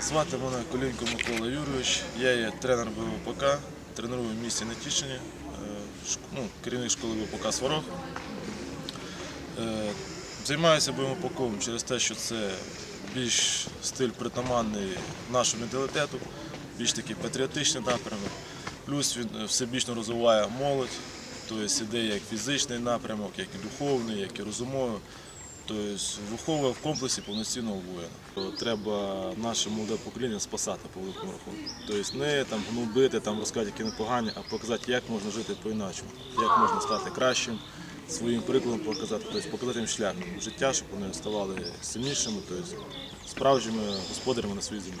Звати мене Колінко Микола Юрійович. Я є тренер БВПК, треную в місті Нетішині, е, ну, керівник школи БВПК Сварог. Е, Займаюся БМПКом через те, що це більш стиль притаманний нашому менталітету, більш такий патріотичний напрямок. Плюс він е, всебічно розвиває молодь, тобто іде як фізичний напрямок, як і духовний, як і розумовий. Тобто виховує в комплексі повноцінного воїна. Треба наше молоде покоління спасати по великому рахунку. Тобто не там гнобити, там розказати, які непогані, а показати, як можна жити по-іначому, як можна стати кращим, своїм прикладом показати, тобто показати їм шлях життя, щоб вони ставали сильнішими, тобто справжніми господарями на своїй землі.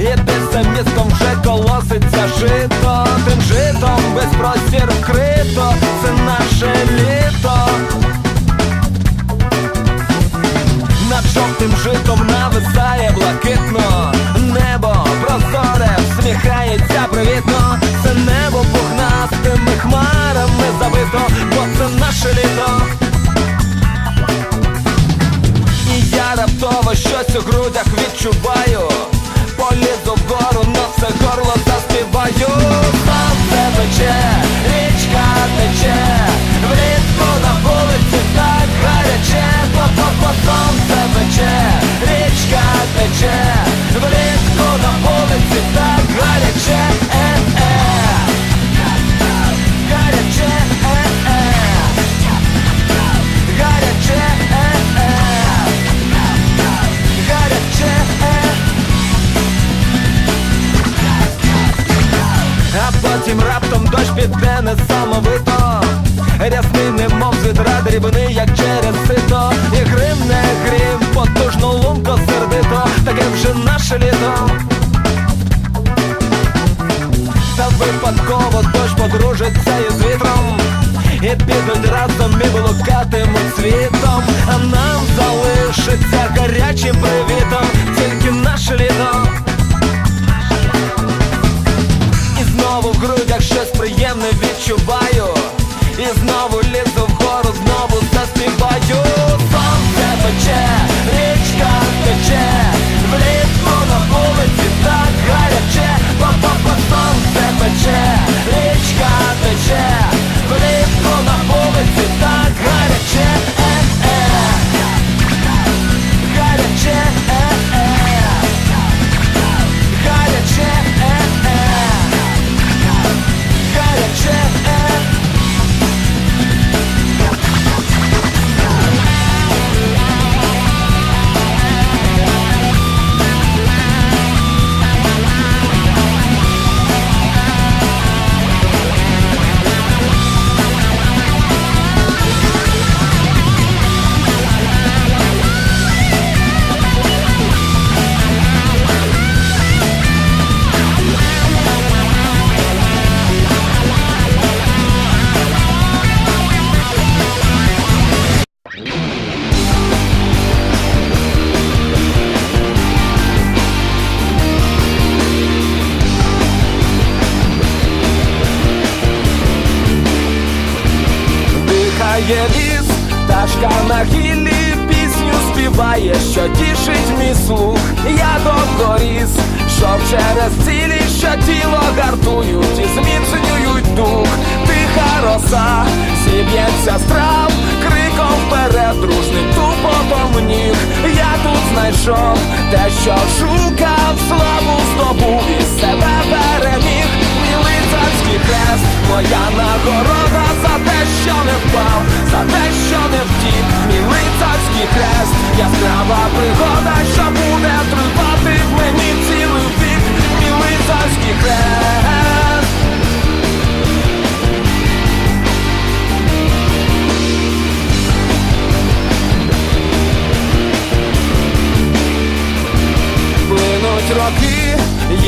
І десь за містом вже колоситься жито. Тим житом весь простір вкрито. Це наше літо. Над жовтим житом нависає блакитно Небо. Прозоре, всміхається привітно. Це небо пухнастими хмарами забито, бо це наше літо. І я раптово щось у грудях відчуваю Полізу вгору, на все горло заспіваю. Сам себе річка дощ піде несамовито Рясний немов з відра дрібний, як через сито. І гримне грім, потужно лунко сердито. Таке вже наше літо. Та випадково дощ подружиться із вітром. І підуть разом і блукатимуть Дихає ліс, пташка на гіллі пісню співає, що тішить мій слух. Я довгоріс, що через цілі, що тіло гартують і зміцнюють дух. Тиха роса, зіб'ється з трав, криком вперед, дружним тупотом ніг. Я тут знайшов те, що шукав, славу здобув і себе переміг. Мій лицарський хрест, моя нагорода що не впав, за те, що не втік, мій лицарський хрест, яскрава пригода, що буде тривати в мені цілий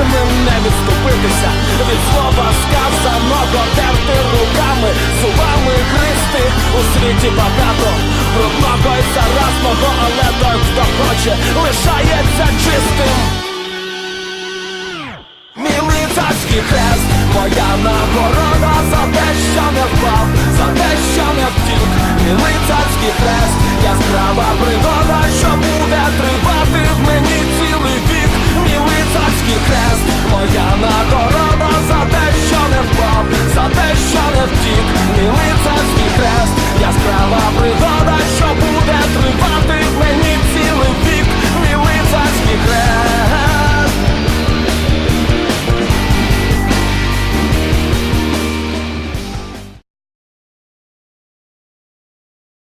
першими, не відступитися від слова сказаного, терти руками, зубами гристи у світі багато брудного і заразного, але той, хто хоче, лишається чистим. Мій лицарський хрест, моя нагорода за те, що не впав, за те, що не втік. Мій лицарський хрест, яскрава пригода,